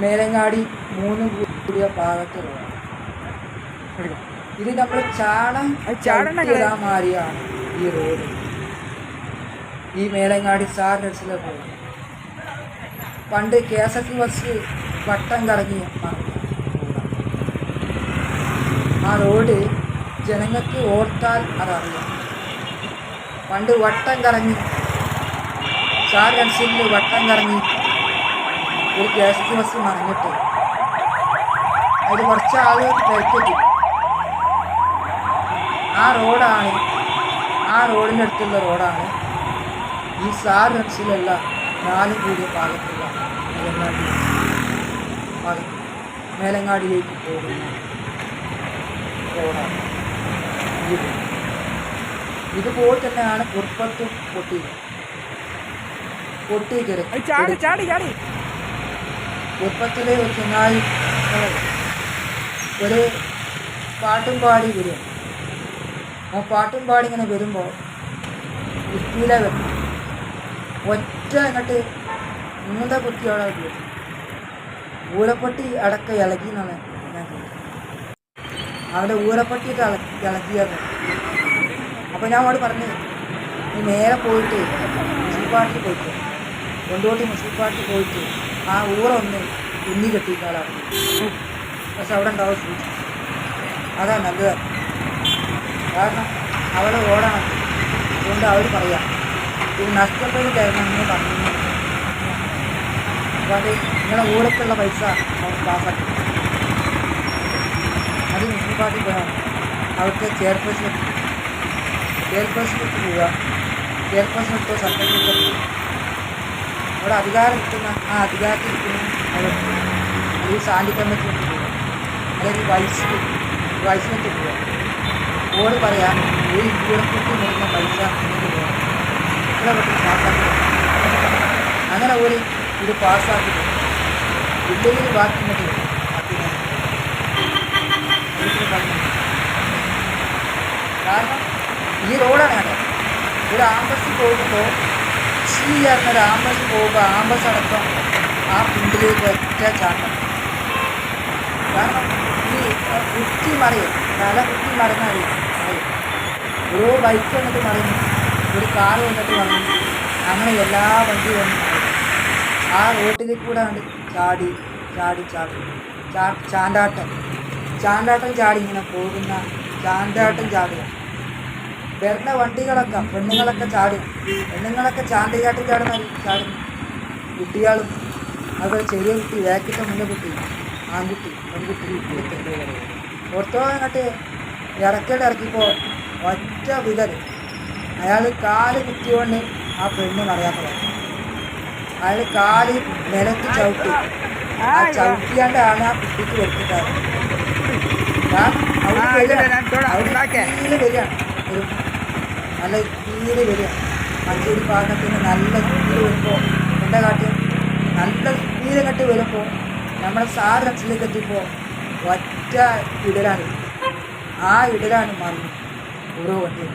മേലങ്ങാടി മൂന്ന് കൂടിയ ഭാഗത്ത് ഇത് നമ്മൾ ചാണം ചാടാൻ മാറിയാണ് ഈ റോഡ്. ഈ മേലങ്ങാടി സാർ നഴ്സിലെ റോഡ്. പണ്ട് കെ എസ് എഫ് ബസ് വട്ടം കറങ്ങി. ആ റോഡ് ജനങ്ങൾക്ക് ഓർത്താൽ അതറിയാം. പണ്ട് വട്ടം കറങ്ങി സാർ നഴ്സിൽ വട്ടം കറങ്ങി ഒരു ഗ്യാസ് ബസ് മറിഞ്ഞിട്ട്. അതിൽ കുറച്ച് ആളുകൾ കയറ്റി ആ റോഡാണ് ആ റോഡിന്റെ അടുത്തുള്ള റോഡാണ്. ഈ സാർ നഴ്സിലുള്ള നാല് കൂടിയ പാലത്തുള്ള മേലങ്ങാടി. ഭാഗത്ത് മേലങ്ങാടിയിലേക്ക് പോകുന്ന റോഡാണ് ഇതുപോലെ തന്നെയാണ് കുർപ്പത്തും പൊട്ടി പൊട്ടി കുറുപ്പത്തിലെ ഒരു ചങ്ങായി ഒരു പാട്ടും പാടി വരും. ആ പാട്ടും പാടി ഇങ്ങനെ വരുമ്പോൾ കുത്തിയില വരും ഒറ്റ അങ്ങോട്ട് മൂന്ന കുത്തിയോടെ വരും. ഊരപ്പൊട്ടി അടക്ക ഇളകി എന്നാണ് ഞാൻ അവിടെ ഊരപ്പൊട്ടിയിട്ട് ഇളക്കി ഇളകിയത് അപ്പോൾ ഞാൻ അവിടെ പറഞ്ഞു നീ നേരെ പോയിട്ട് മുനിസിപ്പാലിറ്റി പോയിട്ട് കൊണ്ടോട്ടി മുനിസിപ്പാലിറ്റി പോയിട്ട് ആ ഊറൊന്ന് ഉന്നി കെട്ടിക്കാളാണ് പക്ഷെ അവിടെ ഉണ്ടാവും സൂക്ഷിച്ചു അതാ നല്ലത്. കാരണം അവിടെ ഓടണം. അതുകൊണ്ട് അവർ പറയാം. ഇത് നഷ്ടപ്പെട്ട് തരണം എന്ന് പറഞ്ഞു. അപ്പോൾ അത് നിങ്ങളെ ഊരക്കുള്ള പൈസ അവർ പാസ്സാക്കി. അത് മുസ്ലിം പാർട്ടി പോകണം അവിടുത്തെ ചെയർപേഴ്സൺ ചെയർപേഴ്സണിലേക്ക് പോവുക ചെയർപേഴ്സൺ എടുത്ത സർട്ടിഫിക്കറ്റ് അവിടെ അധികാരം കിട്ടുന്ന ആ അധികാരത്തിൽ കിട്ടുന്ന അവർ അല്ലെങ്കിൽ കമ്മിറ്റിയിലേക്ക് പോവുക. അല്ലെങ്കിൽ വൈസ് വൈസിലേക്ക് പോവുക. ഓട് പറയാം ഈ ഇരുപത്തി മുറിഞ്ഞ പൈസ നിങ്ങൾക്ക് വേണം. ഇത്ര പെട്ടെന്ന് പാസ്സാക്കി അങ്ങനെ ഒരു ഇത് പാസ്സാക്കി. ഇല്ലെങ്കിൽ ബാക്കി ഇങ്ങോട്ട് കാരണം ഈ റോഡാണ് ഒരു ആംബസ് പോകുമ്പോൾ എന്നൊരു ആംബസ് പോകുമ്പോൾ ആംബസ് അടക്കം ആ കുണ്ടിലേക്ക് ഒറ്റ ചാട്ടം. കാരണം ഈ കുത്തി മറിയും തല കുത്തി മറിഞ്ഞാൽ അറിയും ഓരോ ബൈക്ക് വന്നിട്ട് മറിയും ഒരു കാർ വന്നിട്ട് മറിയും അങ്ങനെ എല്ലാ വണ്ടിയും വന്നു ആ റോട്ടിൽ കൂടെ ഉണ്ട് ചാടി ചാടി ചാടി. ചാ ചാണ്ടാട്ടം. ചാണ്ടാട്ടം ചാടി ഇങ്ങനെ പോകുന്ന ചാണ്ടാട്ടം ചാടുക. വരുന്ന വണ്ടികളൊക്കെ പെണ്ണുങ്ങളൊക്കെ ചാടും. പെണ്ണുങ്ങളൊക്കെ ചാണ്ടി കാട്ടി ചാടുന്ന ചാടും. കുട്ടികളും അതുപോലെ ചെറിയ കുട്ടി വേക്കിട്ട മുന്നേ കുട്ടി ആൺകുട്ടി പെൺകുട്ടി ഓർത്തോളം എന്നിട്ട് ഇറക്കേണ്ട ഇറക്കിപ്പോൾ ഒറ്റ വിതൽ അയാൾ കാൽ കുത്തിയോണ്ട് ആ പെണ്ണ് പറയാത്തത് അയാൾ കാൽ നിലത്ത് ചവിട്ടി. ആ ചവിട്ടിയാണ്ടാണ് ആ കുട്ടിക്ക് വെട്ടിട്ടാറ് അവിടെ ആ, ഞാൻ അവിടെ വരികയാണ് നല്ല തീരെ വരിക. മഞ്ചേരി പാകത്തിന് നല്ല തീരെ വരുമ്പോൾ എന്താ കാട്ടിൽ നല്ല തീരെ കട്ടി വരുമ്പോൾ നമ്മുടെ സാറ് രക്ഷയിലേക്ക് എത്തിയപ്പോൾ ഒറ്റ ഇടലാണ്. ആ ഇടലാണ് മറന്നു ഓരോ വണ്ടിയും